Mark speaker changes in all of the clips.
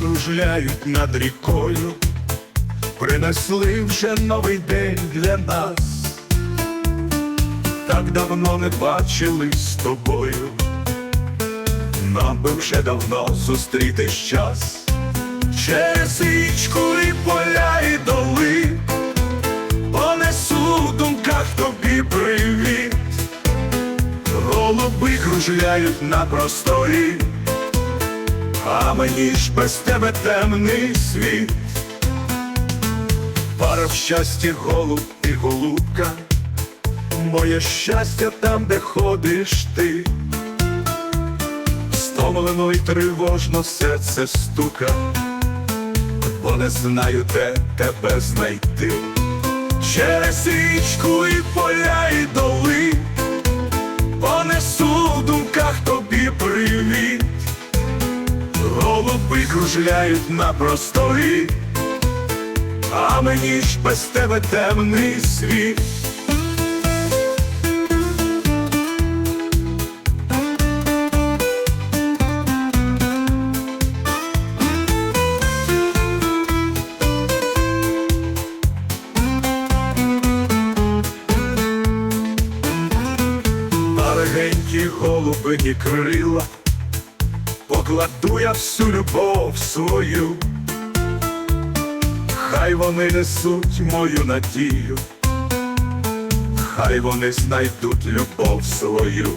Speaker 1: кружляють над рікою, принесли вже новий день для нас. Так давно не бачились з тобою, нам би вже давно зустрітись час. Через річку і поля і доли Понесу в думках тобі привіт. Голуби кружляють на просторі, а мені ж без тебе темний світ. Пара в щасті голуб і голубка, моє щастя там, де ходиш ти. Стомлено й тривожно серце стука, бо не знаю, де тебе знайти. Через річку і поля і доли Голуби кружляють на просторі, а мені ж без тебе темний світ. На легенькі голубині крила Покладу я всю любов свою, хай вони несуть мою надію, хай вони знайдуть любов свою.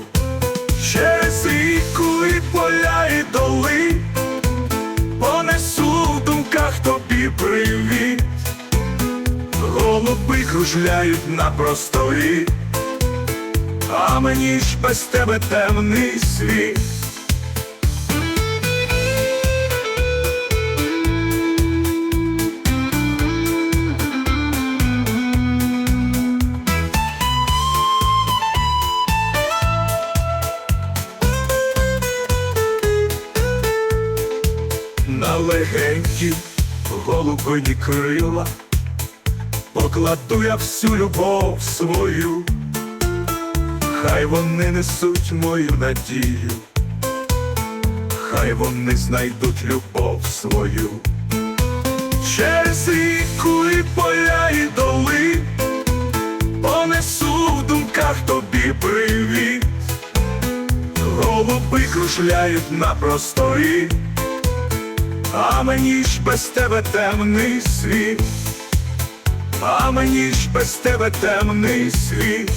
Speaker 1: Через ріку і поля і доли Понесу в думках тобі привіт. Голуби кружляють на просторі а мені ж без тебе темний світ. На легенькі голубині крила покладу я всю любов свою. Хай вони несуть мою надію, хай вони знайдуть любов свою. Через ріку і поля і доли понесу в думках тобі привіт. Голуби кружляють на просторі, а мені ж без тебе темний світ, а мені ж без тебе темний світ.